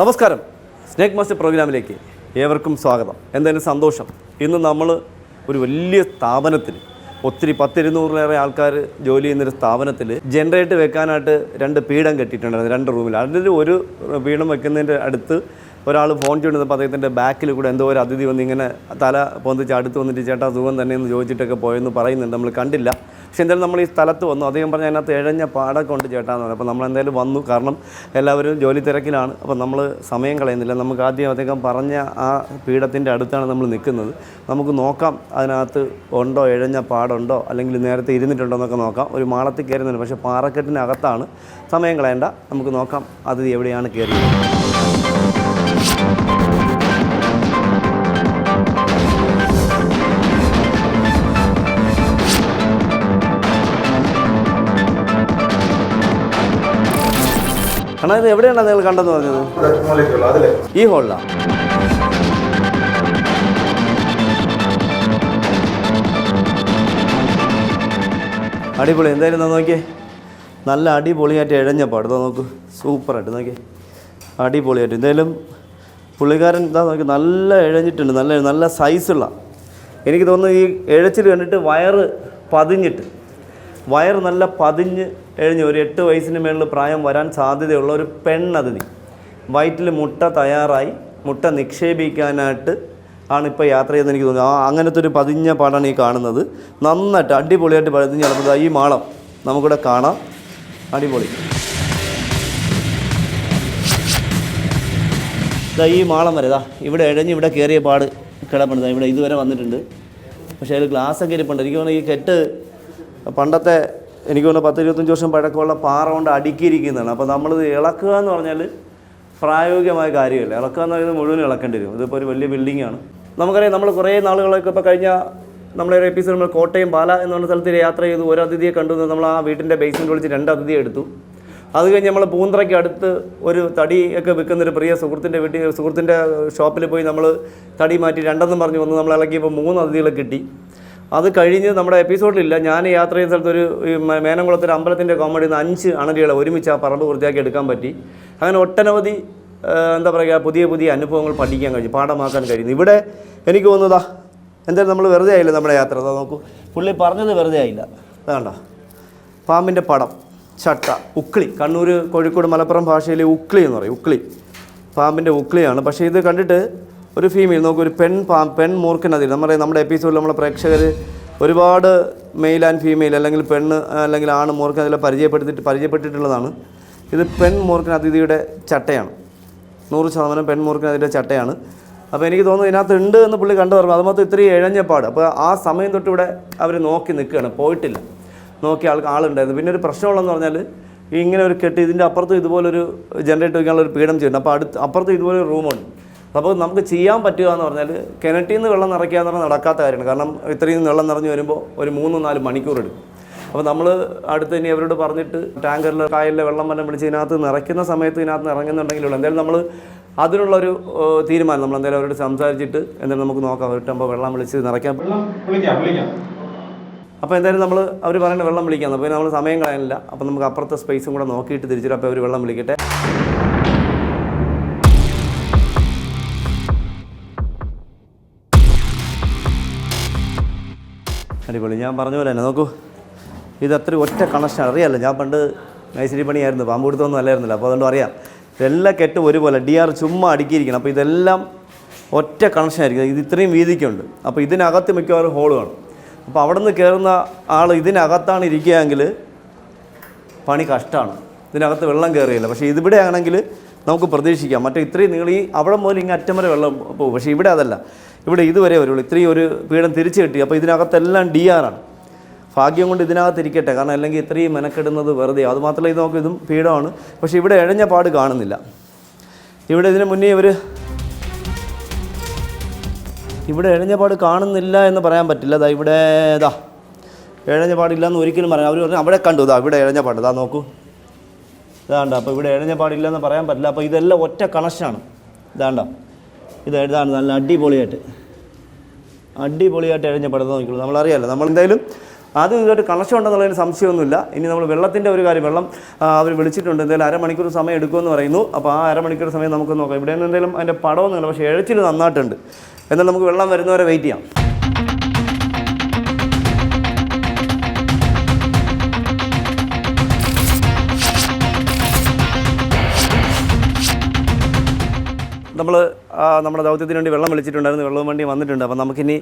നമസ്കാരം. Snake master പ്രോഗ്രാമിലേക്ക് ഏവർക്കും സ്വാഗതം. എന്തായാലും സന്തോഷം. ഇന്ന് നമ്മൾ ഒരു വലിയ സ്ഥാപനത്തിൽ ഒത്തിരി പത്തിരുന്നൂറിലേറെ ആൾക്കാർ ജോലി ചെയ്യുന്നൊരു സ്ഥാപനത്തിൽ ജനറേറ്റ് വെക്കാനായിട്ട് രണ്ട് പീഠം കെട്ടിയിട്ടുണ്ടായിരുന്നു രണ്ട് റൂമിൽ അതിൽ ഒരു പീഠം വെക്കുന്നതിന്റെ അടുത്ത് ഒരാൾ ഫോൺ ചെയ്യുന്നപ്പോൾ അദ്ദേഹത്തിന്റെ ബാക്കിൽ കൂടെ എന്തോ ഒരു അതിഥി വന്ന് ഇങ്ങനെ തല പൊന്തിച്ച് അടുത്ത് വന്നിട്ട് ചേട്ടാ സുഖം തന്നെ എന്ന് ചോദിച്ചിട്ടൊക്കെ പോയെന്ന് പറയുന്നുണ്ട്. നമ്മൾ കണ്ടില്ല. പക്ഷെ എന്തായാലും നമ്മൾ ഈ സ്ഥലത്ത് വന്നു. അദ്ദേഹം പറഞ്ഞ അതിനകത്ത് ഇഴഞ്ഞ പാടൊക്കെ ഉണ്ട് ചേട്ടാന്ന് പറഞ്ഞു. അപ്പോൾ നമ്മൾ എന്തായാലും വന്നു. കാരണം എല്ലാവരും ജോലി തിരക്കിലാണ്. അപ്പോൾ നമ്മൾ സമയം കളയുന്നില്ല. നമുക്ക് ആദ്യം അദ്ദേഹം പറഞ്ഞ ആ പീഠത്തിന്റെ അടുത്താണ് നമ്മൾ നിൽക്കുന്നത്. നമുക്ക് നോക്കാം അതിനകത്ത് ഉണ്ടോ ഇഴഞ്ഞ പാടുണ്ടോ അല്ലെങ്കിൽ നേരത്തെ ഇരുന്നിട്ടുണ്ടോ എന്നൊക്കെ നോക്കാം. ഒരു മാളത്തിൽ കയറുന്നുണ്ട്. പക്ഷേ പാറക്കെട്ടിനകത്താണ്. സമയം കളയണ്ട. നമുക്ക് നോക്കാം അതിഥി എവിടെയാണ് കയറിയത്. കാരണം ഇത് എവിടെയാണ് നിങ്ങൾ കണ്ടെന്ന് പറഞ്ഞത്? ഈ ഹോളിലാണ് അടിപൊളി എന്തായാലും നോക്കിയേ? നല്ല അടിപൊളിയായിട്ട് ഇഴഞ്ഞ പാടുന്ന നോക്ക്. സൂപ്പറായിട്ട് നോക്കിയേ. അടിപൊളിയായിട്ട്. എന്തായാലും പുള്ളിക്കാരൻ എന്താ നോക്കി നല്ല ഇഴഞ്ഞിട്ടുണ്ട്. നല്ല നല്ല സൈസുള്ള എനിക്ക് തോന്നുന്നു ഈ ഇഴച്ചിൽ കണ്ടിട്ട് വയറ് പതിഞ്ഞിട്ട്. വയറ് നല്ല പതിഞ്ഞ് എഴിഞ്ഞ് ഒരു എട്ട് വയസ്സിന് മേളിൽ പ്രായം വരാൻ സാധ്യതയുള്ള ഒരു പെണ്ണതിഥി. വയറ്റിൽ മുട്ട തയ്യാറായി. മുട്ട നിക്ഷേപിക്കാനായിട്ട് ആണ് ഇപ്പോൾ യാത്ര ചെയ്തെന്ന് എനിക്ക് തോന്നുന്നത് ആ അങ്ങനത്തെ ഒരു പതിഞ്ഞ പാടാണ് ഈ കാണുന്നത്. നന്നായിട്ട് അടിപൊളിയായിട്ട് പതിഞ്ഞ് നടന്നത് ഈ മാളം. നമുക്കിവിടെ കാണാം. അടിപൊളി. ഇതാ ഈ മാളം വരെ ഇതാ ഇവിടെ ഇഴഞ്ഞ് ഇവിടെ കയറിയ പാട് കിടപ്പുണ്ട്. ഇവിടെ ഇതുവരെ വന്നിട്ടുണ്ട്. പക്ഷേ അതിൽ ഗ്ലാസ്സൊക്കെ ഇരിപ്പുണ്ട്. എനിക്ക് തോന്നുന്നു ഈ കെട്ട് പണ്ടത്തെ എനിക്ക് തോന്നുന്നു പത്ത് ഇരുപത്തഞ്ച് വർഷം പഴക്കമുള്ള പാറ കൊണ്ട് അടുക്കിയിരിക്കുന്നതാണ്. അപ്പോൾ നമ്മളിത് ഇളക്കുക എന്ന് പറഞ്ഞാൽ പ്രായോഗികമായ കാര്യമല്ല. ഇളക്കുക എന്ന് പറയുന്നത് മുഴുവൻ ഇളക്കേണ്ടി വരും. ഇതിപ്പോൾ ഒരു വലിയ ബിൽഡിംഗ് ആണ്. നമുക്കറിയാം നമ്മൾ കുറേ നാളുകളൊക്കെ ഇപ്പോൾ കഴിഞ്ഞ നമ്മളെ എപ്പിസോഡ് നമ്മൾ കോട്ടയം പാല എന്ന് പറഞ്ഞ സ്ഥലത്ത് യാത്ര ചെയ്തു. ഒരു അതിഥിയെ കണ്ടു. നമ്മൾ ആ വീട്ടിന്റെ ബേസ്മെന്റ് വിളിച്ച് രണ്ട് അതിഥിയെ എടുത്തു. അത് കഴിഞ്ഞ് നമ്മൾ പൂന്തറയ്ക്ക് അടുത്ത് ഒരു തടിയൊക്കെ വിൽക്കുന്ന ഒരു പ്രിയ സുഹൃത്തിന്റെ വീട്ടിൽ സുഹൃത്തിന്റെ ഷോപ്പിൽ പോയി നമ്മൾ തടി മാറ്റി രണ്ടെന്നും പറഞ്ഞു വന്ന് നമ്മൾ ഇളക്കിയപ്പോൾ മൂന്ന് അതിഥികളെ കിട്ടി. അത് കഴിഞ്ഞ് നമ്മുടെ എപ്പിസോഡിലില്ല. ഞാൻ യാത്ര ചെയ്യുന്ന സ്ഥലത്ത് ഒരു മേനംകുളത്തൊരു അമ്പലത്തിന്റെ കോമഡിയിൽ നിന്ന് അഞ്ച് അണലികളെ ഒരുമിച്ച് ആ പറമ്പ് വൃത്തിയാക്കി എടുക്കാൻ പറ്റി. അങ്ങനെ ഒട്ടനവധി എന്താ പറയുക പുതിയ പുതിയ അനുഭവങ്ങൾ പഠിക്കാൻ കഴിഞ്ഞു പാഠമാക്കാൻ കഴിയുന്നു ഇവിടെ എനിക്ക് തോന്നുന്നതാ എന്തായാലും നമ്മൾ വെറുതെ ആയില്ല നമ്മുടെ യാത്ര? അതാ നോക്കൂ. പുള്ളി പറഞ്ഞത് വെറുതെ ആയില്ല. വേണ്ട പാമ്പിന്റെ പടം ചട്ട ഉക്ളി കണ്ണൂർ കോഴിക്കോട് മലപ്പുറം ഭാഷയിൽ ഉക്ളി എന്ന് പറയും ഉക്ളി പാമ്പിന്റെ ഉക്ളിയാണ് പക്ഷേ ഇത് കണ്ടിട്ട് ഒരു ഫീമെയിൽ നോക്കൂ ഒരു പെൺ പാ പെൺ മൂർഖനതിൽ നമ്മുടെ നമ്മുടെ എപ്പിസോഡിൽ നമ്മുടെ പ്രേക്ഷകർ ഒരുപാട് മെയിൽ ആൻഡ് ഫീമെയിൽ അല്ലെങ്കിൽ പെണ്ണ് അല്ലെങ്കിൽ ആണ് മൂർഖനതിലെ പരിചയപ്പെടുത്തിയിട്ട് പരിചയപ്പെട്ടിട്ടുള്ളതാണ്. ഇത് പെൺ മൂർഖൻ അതിഥിയുടെ ചട്ടയാണ്. നൂറ് ശതമാനം പെൺ മൂർഖനതിന്റെ ചട്ടയാണ്. അപ്പോൾ എനിക്ക് തോന്നുന്നു ഇതിനകത്ത് ഉണ്ട് എന്ന് പുള്ളി കണ്ടു പറഞ്ഞു അതുമൊത്തം ഇത്രയും ഇഴഞ്ഞപ്പാട് അപ്പോൾ ആ സമയം തൊട്ട് ഇവിടെ അവർ നോക്കി നിൽക്കുകയാണ്. പോയിട്ടില്ല. നോക്കിയ ആൾക്ക് ആളുണ്ടായിരുന്നു. പിന്നെ ഒരു പ്രശ്നമുള്ളതെന്ന് പറഞ്ഞാൽ ഇങ്ങനെ ഒരു കെട്ട് ഇതിന്റെ അപ്പുറത്ത് ഇതുപോലൊരു ജനറേറ്റ് വയ്ക്കാനുള്ള ഒരു പീഠം ചെയ്യുന്നുണ്ട്. അപ്പോൾ അടുത്ത് അപ്പുറത്ത് ഇതുപോലെ റൂമുണ്ട് അപ്പോൾ നമുക്ക് ചെയ്യാൻ പറ്റുക എന്ന് പറഞ്ഞാൽ കിണറ്റിൽ നിന്ന് വെള്ളം നിറയ്ക്കുക എന്ന് പറഞ്ഞാൽ നടക്കാത്ത കാര്യമാണ്. കാരണം ഇത്രയും വെള്ളം നിറഞ്ഞു വരുമ്പോൾ ഒരു മൂന്ന് നാല് മണിക്കൂർ എടുക്കും. അപ്പോൾ നമ്മൾ അടുത്ത് ഇനി അവരോട് പറഞ്ഞിട്ട് ടാങ്കറിൽ കായലിലെ വെള്ളം വല്ലതും പിടിച്ച് ഇതിനകത്ത് നിറയ്ക്കുന്ന സമയത്ത് ഇതിനകത്ത് ഇറങ്ങുന്നുണ്ടെങ്കിലുള്ള എന്തായാലും നമ്മൾ അതിനുള്ളൊരു ഒരു തീരുമാനം നമ്മൾ എന്തായാലും അവരോട് സംസാരിച്ചിട്ട് എന്തായാലും നമുക്ക് നോക്കാം. അവരിട്ടാകുമ്പോൾ വെള്ളം വിളിച്ച് നിറയ്ക്കാൻ അപ്പോൾ എന്തായാലും നമ്മൾ അവർ പറയുന്നത് വെള്ളം വിളിക്കാം. അപ്പോൾ നമ്മൾ സമയം കളയാനില്ല. അപ്പോൾ നമുക്ക് അപ്പുറത്തെ സ്പേസും കൂടെ നോക്കിയിട്ട് തിരിച്ചിട്ട് അപ്പോൾ അവർ വെള്ളം വിളിക്കട്ടെ. അടിപൊളി. ഞാൻ പറഞ്ഞ പോലെ തന്നെ നോക്കൂ. ഇത് അത്ര ഒറ്റ കണക്ഷൻ അറിയാമല്ലോ ഞാൻ പണ്ട് മൈസരി പണിയായിരുന്നു പാമ്പ് കൊടുത്തൊന്നും അല്ലായിരുന്നില്ല അപ്പോൾ അതുകൊണ്ട് അറിയാം. ഇതെല്ലാം കെട്ട് ഒരുപോലെ ഡി ആർ ചുമ്മാ അടുക്കിയിരിക്കണം. അപ്പോൾ ഇതെല്ലാം ഒറ്റ കണക്ഷൻ ആയിരിക്കും. ഇത് ഇത്രയും വീതിക്കുണ്ട്. അപ്പോൾ ഇതിനകത്ത് മിക്കവാറും ഹോൾ കാണും. അപ്പോൾ അവിടെ നിന്ന് കയറുന്ന ആൾ ഇതിനകത്താണ് ഇരിക്കുകയെങ്കിൽ പണി കഷ്ടമാണ് ഇതിനകത്ത് വെള്ളം കയറിയില്ല. പക്ഷേ ഇതിവിടെ ആണെങ്കിൽ നമുക്ക് പ്രതീക്ഷിക്കാം. മറ്റേ ഇത്രയും നിങ്ങൾ ഈ അവിടെ മുതൽ ഇങ്ങനെ അറ്റം വരെ വെള്ളം പോകും. പക്ഷേ ഇവിടെ അതല്ല. ഇവിടെ ഇതുവരെ വരുള്ളൂ. ഇത്രയും ഒരു പീഠം തിരിച്ചു കിട്ടി. അപ്പോൾ ഇതിനകത്തെല്ലാം ഡി ആറാണ് ഭാഗ്യം കൊണ്ട് ഇതിനകത്ത് ഇരിക്കട്ടെ. കാരണം അല്ലെങ്കിൽ ഇത്രയും മെനക്കെടുന്നത് വെറുതെ. അതുമാത്രമല്ല ഇത് നോക്കും ഇതും പീഠമാണ്. പക്ഷേ ഇവിടെ ഇഴഞ്ഞ പാട് കാണുന്നില്ല. ഇവിടെ ഇതിന് മുന്നേ ഇവർ ഇവിടെ ഇഴഞ്ഞ പാട് കാണുന്നില്ല എന്ന് പറയാൻ പറ്റില്ല. അതാ ഇവിടെ ഇതാ ഇഴഞ്ഞപാടില്ല എന്ന് ഒരിക്കലും പറയാം അവർ പറഞ്ഞു അവിടെ കണ്ടു. ഇതാ ഇവിടെ ഇഴഞ്ഞ പാട്. ഇതാ നോക്കൂ. ഇതാണ്ട അപ്പോൾ ഇവിടെ എഴുതിയ പാടില്ലെന്ന് പറയാൻ പറ്റില്ല. അപ്പോൾ ഇതെല്ലാം ഒറ്റ കണക്ഷനാണ് ഇതാണ്ട. ഇത് ഇതാണ് നല്ല അടിപൊളിയായിട്ട്. അടിപൊളിയായിട്ട് ഇഴഞ്ഞ പടം നോക്കിയുള്ളൂ നമ്മളറിയാമല്ലോ നമ്മൾ എന്തായാലും ആദ്യം ഇതുമായിട്ട് കണക്ഷൻ ഉണ്ടെന്നുള്ളതിന് സംശയമൊന്നുമില്ല. ഇനി നമ്മൾ വെള്ളത്തിന്റെ ഒരു കാര്യം വെള്ളം അവർ വിളിച്ചിട്ടുണ്ട്. എന്തായാലും അരമണിക്കൂർ സമയം എടുക്കുമെന്ന് പറയുന്നു. അപ്പോൾ ആ അരമണിക്കൂർ സമയം നമുക്ക് നോക്കാം. ഇവിടെ എന്തെങ്കിലും അതിന്റെ പടമൊന്നുമില്ല പക്ഷേ എഴച്ചിൽ നന്നായിട്ടുണ്ട്. എന്നാൽ നമുക്ക് വെള്ളം വരുന്നവരെ വെയിറ്റ് ചെയ്യാം. നമ്മൾ നമ്മുടെ ദൗത്യത്തിന് വേണ്ടി വെള്ളം വിളിച്ചിട്ടുണ്ടായിരുന്നു വെള്ളം വണ്ടി വന്നിട്ടുണ്ട്. അപ്പം നമുക്കിനി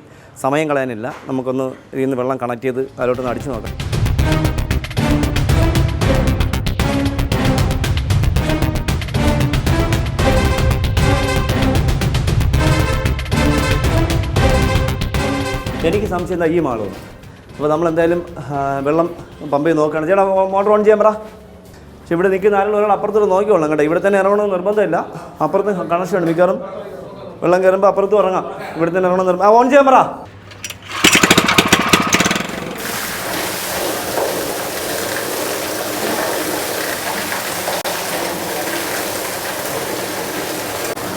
സമയം കളയാനില്ല. നമുക്കൊന്ന് ഇതിൽ നിന്ന് വെള്ളം കണക്ട് ചെയ്ത് അതിലോട്ടൊന്ന് അടിച്ചു നോക്കാം. എനിക്ക് സംശയം എന്താ മാളമാണ് അപ്പോൾ നമ്മളെന്തായാലും വെള്ളം പമ്പ് ചെയ്ത് നോക്കുകയാണ്. ചേട്ടാ മോട്ടർ ഓൺ ചെയ്യാൻ പറ. പക്ഷെ ഇവിടെ നിൽക്കുന്ന ആരെങ്കിലും ഒരാൾ അപ്പുറത്തോട്ട് നോക്കിക്കോളാം കേട്ടോ. ഇവിടെ തന്നെ ഇറങ്ങണമെന്ന് നിർബന്ധമില്ല. അപ്പുറത്ത് കണക്ഷൻ മിക്കവാറും. വെള്ളം കയറുമ്പോൾ അപ്പുറത്ത് ഇറങ്ങാം. ഇവിടെ തന്നെ ഇറങ്ങണം നിർബന്ധം. ആ ഓൺ ചെയ്യാൻ പറ.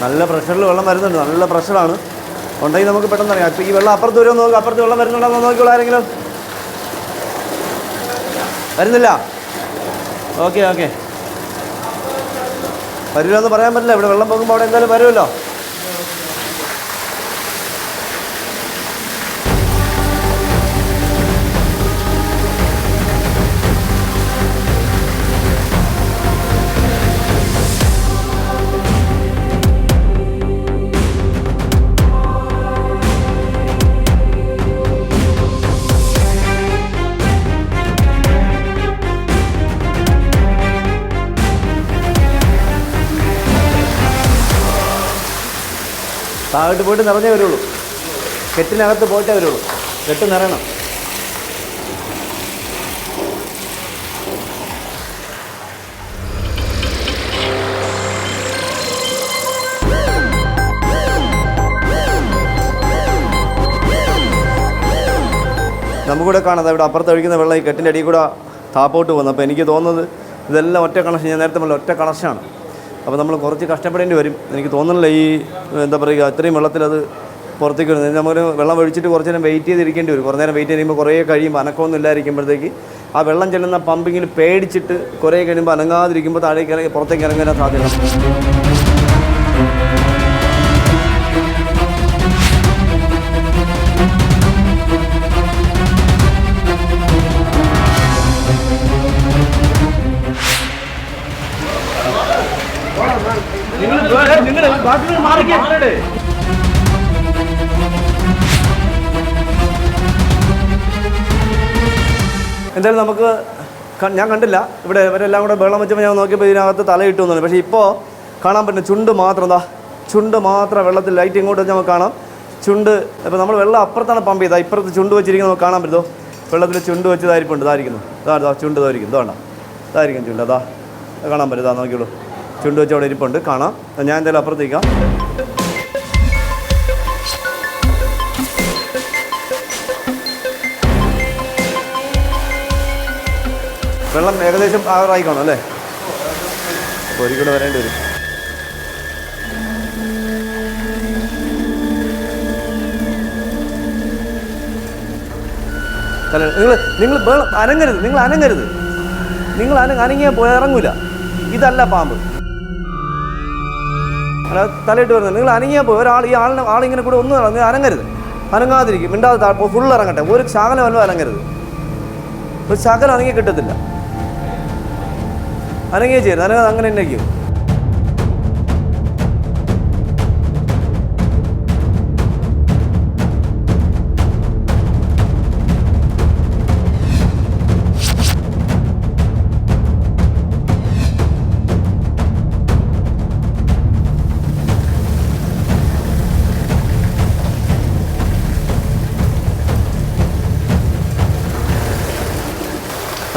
നല്ല പ്രഷറിൽ വെള്ളം വരുന്നുണ്ട്. നല്ല പ്രഷറാണ് ഉണ്ടെങ്കിൽ നമുക്ക് പെട്ടെന്ന് അറിയാം അപ്പോൾ ഈ വെള്ളം അപ്പുറത്ത് വരുമോ നോക്കുക അപ്പുറത്ത് വെള്ളം വരുന്നുണ്ടോ നോക്കിയുള്ള ആരെങ്കിലും. വരുന്നില്ല. Okay okay. വരില്ലെന്ന് പറയാൻ പറ്റില്ല. ഇവിടെ വെള്ളം പോകുമ്പോൾ അവിടെ എന്തായാലും വരുമല്ലോ. താഴോട്ട് പോയിട്ട് നിറഞ്ഞേ വരുള്ളൂ. കെട്ടിനകത്ത് പോയിട്ടേ വരുള്ളൂ. കെട്ട് നിറയണം. നമുക്കൂടെ കാണാം അവിടെ അപ്പുറത്ത് ഒഴിക്കുന്ന വെള്ളം ഈ കെട്ടിന്റെ അടിയിൽ കൂടെ താപ്പോട്ട് പോകുന്നു അപ്പോൾ എനിക്ക് തോന്നുന്നത് ഇതെല്ലാം ഒറ്റ കണക്ഷൻ ഞാൻ നേരത്തെ പറഞ്ഞ ഒറ്റ കണക്ഷനാണ് അപ്പോൾ നമ്മൾ കുറച്ച് കഷ്ടപ്പെടേണ്ടി വരും. എനിക്ക് തോന്നുന്നില്ല ഈ എന്താ പറയുക ഇത്രയും വെള്ളത്തിലത് പുറത്തേക്ക് വരുന്നത്. നമ്മൾ വെള്ളം ഒഴിച്ചിട്ട് കുറച്ച് നേരം വെയിറ്റ് ചെയ്തിരിക്കേണ്ടി വരും. കുറേ നേരം വെയിറ്റ് ചെയ്യുമ്പോൾ കുറേ കഴിയുമ്പോൾ അനക്കമൊന്നും ഇല്ലായിരിക്കുമ്പോഴത്തേക്ക് ആ വെള്ളം ചെല്ലുന്ന പമ്പിങ്ങിൽ പേടിച്ചിട്ട് കുറേ കഴിയുമ്പോൾ അനങ്ങാതിരിക്കുമ്പോൾ താഴേക്ക് ഇറങ്ങി പുറത്തേക്ക് ഇറങ്ങാൻ സാധ്യത. എന്തായാലും നമുക്ക് ഞാൻ കണ്ടില്ല. ഇവിടെ ഇവരെല്ലാം കൂടെ വെള്ളം വെച്ചപ്പോൾ ഞാൻ നോക്കിയപ്പോൾ ഇതിനകത്ത് തലയിട്ടു തോന്നുന്നു പക്ഷേ ഇപ്പോൾ കാണാൻ പറ്റുന്ന ചുണ്ട് മാത്രം എന്താ ചുണ്ട് മാത്രം വെള്ളത്തിൽ ലൈറ്റ് ഇങ്ങോട്ട് വെച്ച് നമുക്ക് കാണാം. ചുണ്ട് ഇപ്പോൾ നമ്മൾ വെള്ളം അപ്പുറത്താണ് പമ്പ് ചെയ്താൽ ഇപ്പുറത്ത് ചുണ്ട് വെച്ചിരിക്കുന്നത് നമുക്ക് കാണാൻ പറ്റുമോ വെള്ളത്തിൽ ചുണ്ട് വെച്ചതായിരിപ്പുണ്ട് ഇതായിരിക്കുന്നു ഇതാ ചുണ്ട് ഇതായിരിക്കും ഇതാണ്ട ഇതായിരിക്കും ചുണ്ട്. അതാ കാണാൻ പറ്റും. ഇതാ നോക്കിയുള്ളൂ ചുണ്ട് വെച്ച് അവിടെ ഇരിപ്പുണ്ട്. കാണാം. ഞാൻ എന്തായാലും അപ്പുറത്തേക്കാം. വെള്ളം ഏകദേശം ആറായി കാണും അല്ലേ? അപ്പോൾ ഒരിക്കലും വരേണ്ടി വരും. നിങ്ങൾ നിങ്ങൾ അനങ്ങരുത് നിങ്ങൾ അനങ്ങരുത്. നിങ്ങൾ അനങ്ങ അനങ്ങിയാൽ പോയി ഇറങ്ങൂല. ഇതല്ല പാമ്പ്. അല്ല തലയിട്ട് വരുന്നത്. നിങ്ങൾ അനങ്ങിയാൽ പോയി. ഒരാൾ ഈ ആളിനെ ആളിങ്ങനെ കൂടെ ഒന്നും നിങ്ങൾ അനങ്ങരുത്. അനങ്ങാതിരിക്കും. മിണ്ടാതെ ഫുൾ ഇറങ്ങട്ടെ ഒരു ശകലം അല്ല അനങ്ങരുത്. ഒരു ശകലം അനങ്ങി കിട്ടത്തില്ല. അനങ്ങിയേ ചെയ്യരുത്. അനങ്ങാതെ അങ്ങനെ തന്നെ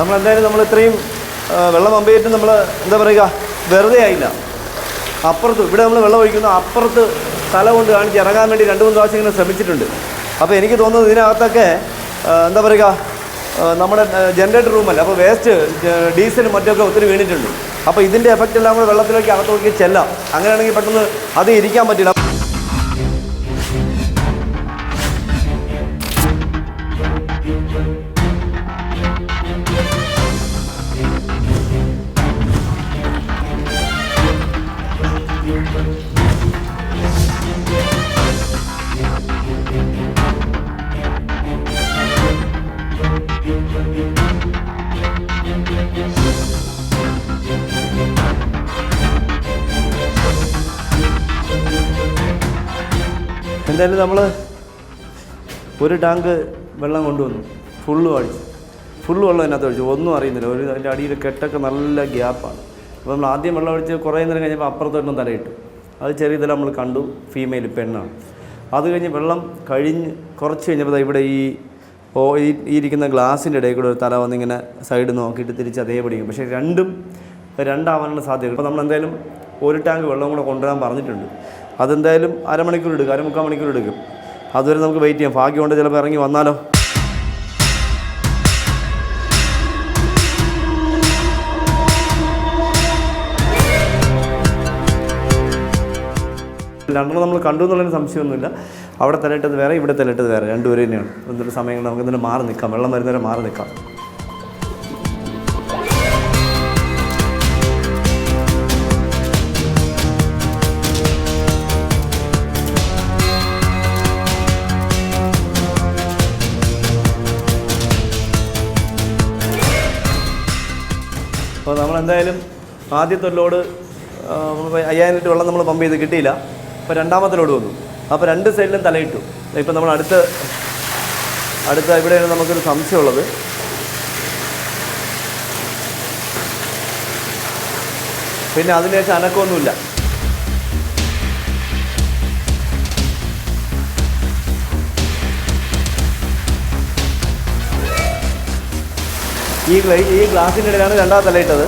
ഇരിക്കും നമ്മൾ ഇത്രയും വെള്ളം പമ്പയിട്ട് നമ്മൾ എന്താ പറയുക വെറുതെ ആയില്ല. അപ്പുറത്ത് ഇവിടെ നമ്മൾ വെള്ളം ഒഴിക്കുന്നു അപ്പുറത്ത് തല കൊണ്ട് കാണിച്ച് ഇറങ്ങാൻ വേണ്ടി രണ്ട് മൂന്ന് പ്രാവശ്യം ഇങ്ങനെ ശ്രമിച്ചിട്ടുണ്ട്. അപ്പോൾ എനിക്ക് തോന്നുന്നത് ഇതിനകത്തൊക്കെ എന്താ പറയുക നമ്മുടെ ജനറേറ്റർ റൂമല്ല അപ്പോൾ വേസ്റ്റ് ഡീസലും മറ്റൊക്കെ ഒത്തിരി വീണിട്ടുണ്ട്. അപ്പോൾ ഇതിന്റെ എഫക്റ്റ് എല്ലാം കൂടെ വെള്ളത്തിലേക്ക് അകത്തോക്കി ചെല്ലാം. അങ്ങനെയാണെങ്കിൽ പെട്ടെന്ന് അത് ഇരിക്കാൻ പറ്റില്ല. എന്തായാലും നമ്മൾ ഒരു ടാങ്ക് വെള്ളം കൊണ്ടുവന്നു. ഫുള്ള് അടിച്ചു. ഫുള്ള് വെള്ളം അതിനകത്ത് ഒഴിച്ചു. ഒന്നും അറിയുന്നില്ല. ഒരു അതിന്റെ അടിയിൽ കെട്ടൊക്കെ നല്ല ഗ്യാപ്പാണ്. അപ്പോൾ നമ്മൾ ആദ്യം വെള്ളം ഒഴിച്ച് കുറേ നേരം കഴിഞ്ഞപ്പോൾ അപ്പുറത്തോട്ടും തലയിട്ടു. അത് ചെറിയ ഇതിൽ നമ്മൾ കണ്ടു. ഫീമെയിൽ പെണ്ണാണ്. അത് കഴിഞ്ഞ് വെള്ളം കഴിഞ്ഞ് കുറച്ച് കഴിഞ്ഞപ്പോൾ ഇവിടെ ഈ ഓ ഈ ഇരിക്കുന്ന ഗ്ലാസിന്റെ ഇടയിൽ കൂടെ ഒരു തല വന്നിങ്ങനെ സൈഡ് നോക്കിയിട്ട് തിരിച്ച് അതേപടി പക്ഷേ രണ്ടും രണ്ടാവാനുള്ള സാധ്യത അപ്പോൾ നമ്മൾ എന്തായാലും ഒരു ടാങ്ക് വെള്ളം കൂടെ കൊണ്ടുവരാൻ പറഞ്ഞിട്ടുണ്ട്. അതെന്തായാലും അരമണിക്കൂർ എടുക്കും അരമുക്കാൽ മണിക്കൂർ എടുക്കും അതുവരെ നമുക്ക് വെയിറ്റ് ചെയ്യാം. ഭാഗ്യമുണ്ട് ചിലപ്പോൾ ഇറങ്ങി വന്നാലോ? രണ്ടെണ്ണം നമ്മൾ കണ്ടു എന്നുള്ളതിന് സംശയമൊന്നുമില്ല. അവിടെ തലയിട്ടത് വേറെ ഇവിടെ തലയിട്ടത് വേറെ. രണ്ടുപേരും തന്നെയാണ്. എന്തൊരു സമയങ്ങൾ നമുക്ക് ഇതിന് മാറി നിൽക്കാം. വെള്ളം വരുന്നവരെ മാറി നിൽക്കാം. അപ്പോൾ നമ്മൾ എന്തായാലും ആദ്യത്തെ ലോഡ് അയ്യായിരം ലിറ്റർ വെള്ളം നമ്മൾ പമ്പ് ചെയ്ത് കിട്ടിയില്ല. അപ്പോൾ രണ്ടാമത്തെ ലോഡ് വന്നു. അപ്പോൾ രണ്ട് സൈഡിലും തലയിട്ടു. ഇപ്പം നമ്മൾ അടുത്ത് അടുത്ത ഇവിടെയാണ് നമുക്കൊരു സംശയമുള്ളത് പിന്നെ അതിനുശേഷം അനക്കമൊന്നുമില്ല. ഈ ഈ ഗ്ലാസിന്റെ ഇടയിലാണ് രണ്ടാമത്തെ തലയിട്ടത്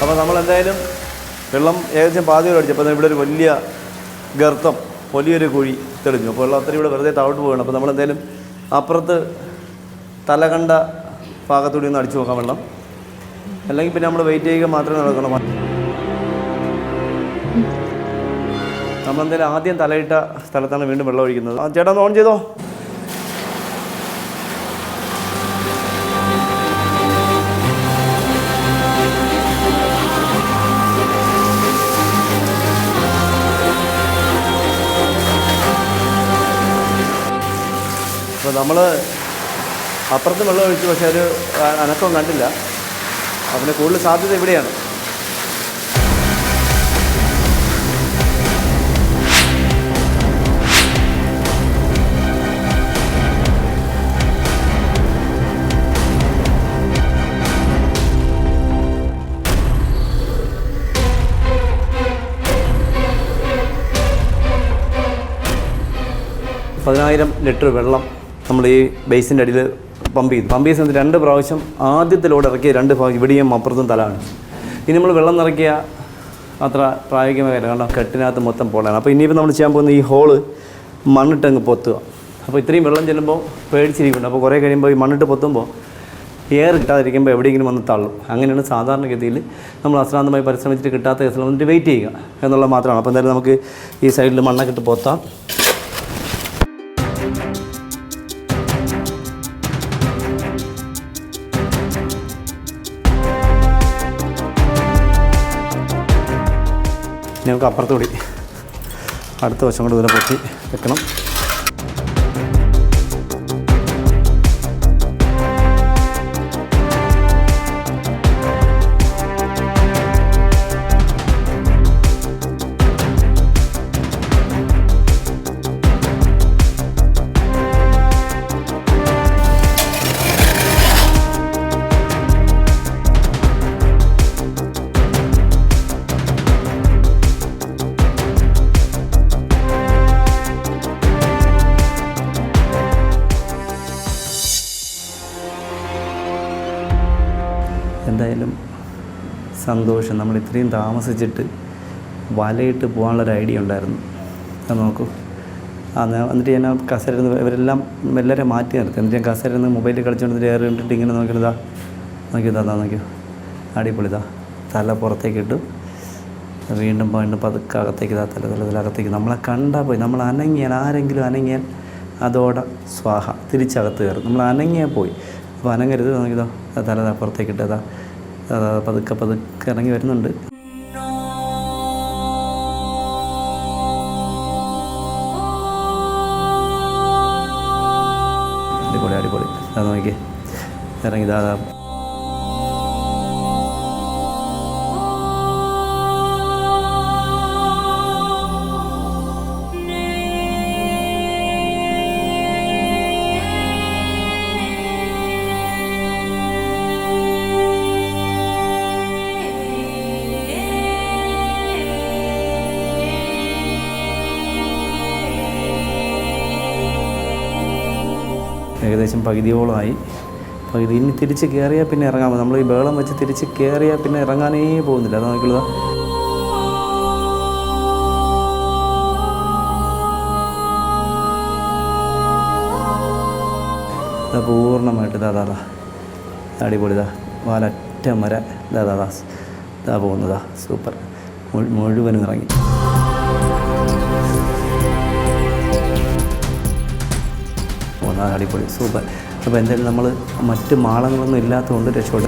അപ്പോൾ നമ്മൾ എന്തായാലും വെള്ളം ഏകദേശം പാതി വരെ അടിച്ചപ്പോൾ ഇവിടെ ഒരു വലിയ ഗർത്തം വലിയൊരു കുഴി തെളിഞ്ഞു. അപ്പോൾ അത്രയും ഇവിടെ വെറുതെ താഴോട്ട് പോവുകയാണ്. അപ്പോൾ നമ്മൾ എന്തായാലും അപ്പുറത്ത് തലകണ്ട ഭാഗത്തൂടി ഒന്ന് അടിച്ചു നോക്കാം വെള്ളം. അല്ലെങ്കിൽ പിന്നെ നമ്മൾ വെയിറ്റ് ചെയ്യുക മാത്രമേ നടക്കണം. നമ്മളെന്തായാലും ആദ്യം തലയിട്ട സ്ഥലത്താണ് വീണ്ടും വെള്ളം ഒഴിക്കുന്നത്. ചേട്ടാ ഒന്ന് ഓൺ ചെയ്തോ? നമ്മൾ അപ്പുറത്ത് വെള്ളം ഒഴിച്ചു പക്ഷേ ഒരു അനക്കം കണ്ടില്ല. അതിന് കൂടുതൽ സാധ്യത ഇവിടെയാണ്. പതിനായിരം ലിറ്റർ വെള്ളം നമ്മൾ ഈ ബേസിന്റെ അടിയിൽ പമ്പ് ചെയ്തു. പമ്പ് ചെയ്ത രണ്ട് പ്രാവശ്യം ആദ്യത്തെ ലോഡ് ഇറക്കിയ രണ്ട് ഭാഗം ഇവിടെയും അപ്പുറത്തും തലാണ് ഇനി നമ്മൾ വെള്ളം നിറയ്ക്കുക അത്ര പ്രായോഗികമായ കാര്യം. കാരണം കെട്ടിനകത്ത് മൊത്തം പോളാണ്. അപ്പോൾ ഇനിയിപ്പോൾ നമ്മൾ ചെയ്യാൻ പോകുന്ന ഈ ഹോൾ മണ്ണിട്ടങ്ങ് പൊത്തുക. അപ്പോൾ ഇത്രയും വെള്ളം ചെല്ലുമ്പോൾ പേടിച്ചിരിക്കുന്നുണ്ട്. അപ്പോൾ കുറേ കഴിയുമ്പോൾ ഈ മണ്ണിട്ട് പൊത്തുമ്പോൾ എയർ കിട്ടാതിരിക്കുമ്പോൾ എവിടെയെങ്കിലും വന്ന് തള്ളും. അങ്ങനെയാണ് സാധാരണഗതിയിൽ നമ്മൾ അശ്രാന്തമായി പരിശ്രമിച്ചിട്ട് കിട്ടാത്ത കേസിൽ വന്നിട്ട് വെയിറ്റ് ചെയ്യുക എന്നുള്ളത് മാത്രമാണ്. അപ്പോൾ എന്തായാലും നമുക്ക് ഈ സൈഡിൽ മണ്ണൊക്കെ ഇട്ട് പൊത്താം. നമുക്ക് അപ്പുറത്തുകൂടി. അടുത്ത വശം കൂടി ഇതിനെ പൊട്ടി വെക്കണം. സന്തോഷം. നമ്മൾ ഇത്രയും താമസിച്ചിട്ട് വലയിട്ട് പോകാനുള്ളൊരു ഐഡിയ ഉണ്ടായിരുന്നു. അത് നോക്കൂ. ഞാൻ എന്നിട്ട് ഞാൻ കസരുന്ന് ഇവരെല്ലാം എല്ലാവരെയും മാറ്റി നിർത്തി. എന്നിട്ട് ഞാൻ കസരുന്ന് മൊബൈലിൽ കളിച്ചുകൊണ്ട് ഏറെ കണ്ടിട്ട് ഇങ്ങനെ നോക്കിയതാ. നോക്കിയതാ നോക്കിയോ അടിപൊളിതാ തല പുറത്തേക്ക് ഇട്ടു. വീണ്ടും വീണ്ടും പതുക്കെ അകത്തേക്ക് ഇതാ തല തല തല അകത്തേക്ക് നമ്മളെ കണ്ടാൽ പോയി. നമ്മൾ അനങ്ങിയാൽ ആരെങ്കിലും അനങ്ങിയാൽ അതോടെ സ്വാഹ തിരിച്ചകത്ത് കയറും. നമ്മൾ അനങ്ങിയാൽ പോയി. അപ്പോൾ അനങ്ങരുത് നോക്കിയതോ. തല പുറത്തേക്ക് ഇട്ടതാ. പതുക്കെ പതുക്കെ ഇറങ്ങി വരുന്നുണ്ട്. അടിപൊളി അടിപൊളി. അത് നോക്കിയേ. ഇറങ്ങി ഇതാ. ഏകദേശം പകുതിയോളമായി. പകുതി ഇനി തിരിച്ച് കയറിയാൽ പിന്നെ ഇറങ്ങാൻ നമ്മൾ ഈ ബേളം വെച്ച് തിരിച്ച് കയറിയാൽ പിന്നെ ഇറങ്ങാനേ പോകുന്നില്ല. അത് നോക്കിയുള്ളതാ ഇതാ പൂർണമായിട്ട് ഇതാ ദാ ദാ അടിപൊളി ഇതാ. വാലറ്റ മര. ഇതാ ദാ ദാ ഇതാ പോകുന്നതാ. സൂപ്പർ. മുഴു- മുഴുവനും ഇറങ്ങി. പോകുന്നതാണ് അടിപൊളി സൂപ്പർ. അപ്പോൾ എന്തായാലും നമ്മൾ മറ്റ് മാളങ്ങളൊന്നും ഇല്ലാത്തതുകൊണ്ട് രക്ഷപ്പെട്ടു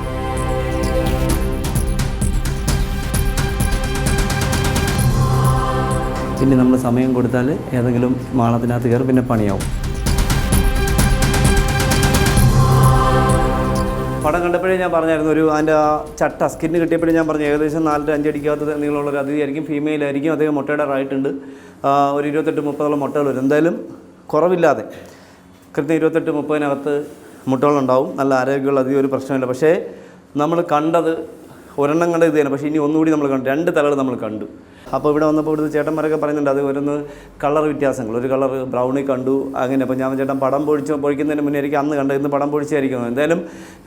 പിന്നെ നമ്മൾ സമയം കൊടുത്താൽ ഏതെങ്കിലും മാളത്തിനകത്ത് കയറും പിന്നെ പണിയാവും. പടം കണ്ടപ്പോഴേ ഞാൻ പറഞ്ഞായിരുന്നു ഒരു അതിന്റെ ആ ചട്ട സ്കിന്ന് കിട്ടിയപ്പോഴേ ഞാൻ പറഞ്ഞു ഏകദേശം നാലര അഞ്ചടിക്കാത്ത നീളമുള്ള ഒരു അതിഥിയായിരിക്കും ഫീമെയിൽ ആയിരിക്കും അദ്ദേഹം മുട്ടയുടെ റായിട്ടുണ്ട്. ഒരു ഇരുപത്തെട്ട് മുപ്പതോളം മുട്ടകൾ വരും. എന്തായാലും കുറവില്ലാതെ. കൃത്യം ഇരുപത്തെട്ട് മുപ്പതിനകത്ത് മുട്ടകളുണ്ടാവും. നല്ല ആരോഗ്യമുള്ള അധികം ഒരു പ്രശ്നമില്ല. പക്ഷേ നമ്മൾ കണ്ടത് ഒരെണ്ണം കണ്ടത് ഇത് തന്നെ. പക്ഷേ ഇനി ഒന്നുകൂടി നമ്മൾ കണ്ടു. രണ്ട് തലകൾ നമ്മൾ കണ്ടു. അപ്പോൾ ഇവിടെ വന്നപ്പോൾ ഇവിടുത്തെ ചേട്ടന്മാരൊക്കെ പറയുന്നുണ്ട് അത് വരുന്ന കളർ വ്യത്യാസങ്ങൾ. ഒരു കളർ ബ്രൗണിൽ കണ്ടു. അങ്ങനെ അപ്പോൾ ഞാൻ ചേട്ടൻ പടം പൊഴിച്ച് പൊഴിക്കുന്നതിന് മുന്നേ എനിക്ക് അന്ന് കണ്ടത് ഇന്ന് പടം പൊഴിച്ചായിരിക്കും എന്തായാലും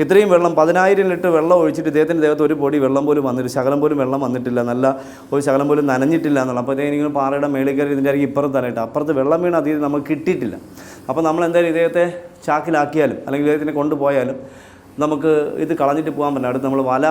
ഇത്രയും വെള്ളം പതിനായിരം ലിറ്റർ വെള്ളം ഒഴിച്ചിട്ട് ഇദ്ദേഹത്തിന്റെ ദേഹത്ത് ഒരു പൊടി വെള്ളം പോലും വന്നിട്ട് ശകലം പോലും വെള്ളം വന്നിട്ടില്ല. നല്ല ഒരു ശകലം പോലും നനഞ്ഞിട്ടില്ല എന്നുള്ള അപ്പോൾ ഇങ്ങനെ പാറയുടെ മേളിൽ കയറി ഇതിന്റെ ആയിരിക്കും ഇപ്പുറം തലയിട്ട് അപ്പുറത്ത് വെള്ളം വീണ് അധികം നമുക്ക് കിട്ടിയിട്ടില്ല. അപ്പോൾ നമ്മൾ എന്തായാലും ഇദ്ദേഹത്തെ ചാക്കിലാക്കിയാലും അല്ലെങ്കിൽ ഇദ്ദേഹത്തിനെ കൊണ്ടുപോയാലും നമുക്ക് ഇത് കളഞ്ഞിട്ട് പോകാൻ പറ്റില്ല. അടുത്ത് നമ്മൾ വല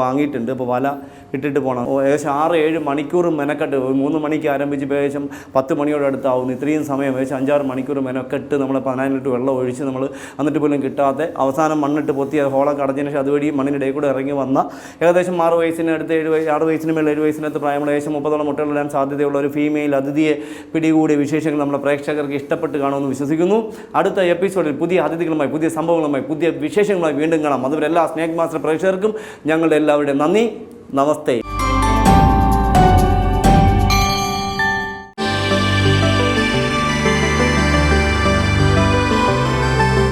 വാങ്ങിയിട്ടുണ്ട്. അപ്പോൾ വല ഇട്ടിട്ട് പോകണം ഏകദേശം ആറ് ഏഴ് മണിക്കൂർ മെനക്കെട്ട്. മൂന്ന് മണിക്ക് ആരംഭിച്ച് ഇപ്പോൾ ഏകദേശം പത്ത് മണിയോട് അടുത്താവുന്നു ഇത്രയും സമയം ഏകദേശം അഞ്ചാറ് മണിക്കൂർ മെനക്കെട്ട് നമ്മൾ പതിനായിരം ലിറ്റർ വെള്ളം ഒഴിച്ച് നമ്മൾ എന്നിട്ട് പോലും കിട്ടാതെ അവസാനം മണ്ണിട്ട് പൊത്തി അത് ഹോളൊക്കെ അടഞ്ഞതിന് ശേഷം അതുവഴി മണ്ണിനിടയിൽ കൂടെ ഇറങ്ങി വന്ന ഏകദേശം ആറ് വയസ്സിന് അടുത്ത് ഏഴ് വയസ്സ് ആറ് വയസ്സിന് മേലെ ഏഴ് വയസ്സിനകത്ത് പ്രായമുള്ള ഏകദേശം മുപ്പതോളം മുട്ടകളിടാൻ സാധ്യതയുള്ള ഒരു ഫീമെയിൽ അതിഥിയെ പിടികൂടിയ വിശേഷങ്ങൾ നമ്മുടെ പ്രേക്ഷകർക്ക് ഇഷ്ടപ്പെട്ട് കാണുമെന്ന് വിശ്വസിക്കുന്നു. അടുത്ത എപ്പിസോഡിൽ പുതിയ അതിഥികളുമായി പുതിയ സംഭവങ്ങളുമായി പുതിയ വിശേഷങ്ങളുമായി വീണ്ടും കാണാം. അതുവരെ എല്ലാ സ്നേക് മാസ്റ്റർ പ്രേക്ഷകർക്കും ഞങ്ങളുടെ എല്ലാവരുടെയും നന്ദി. നമസ്തേ.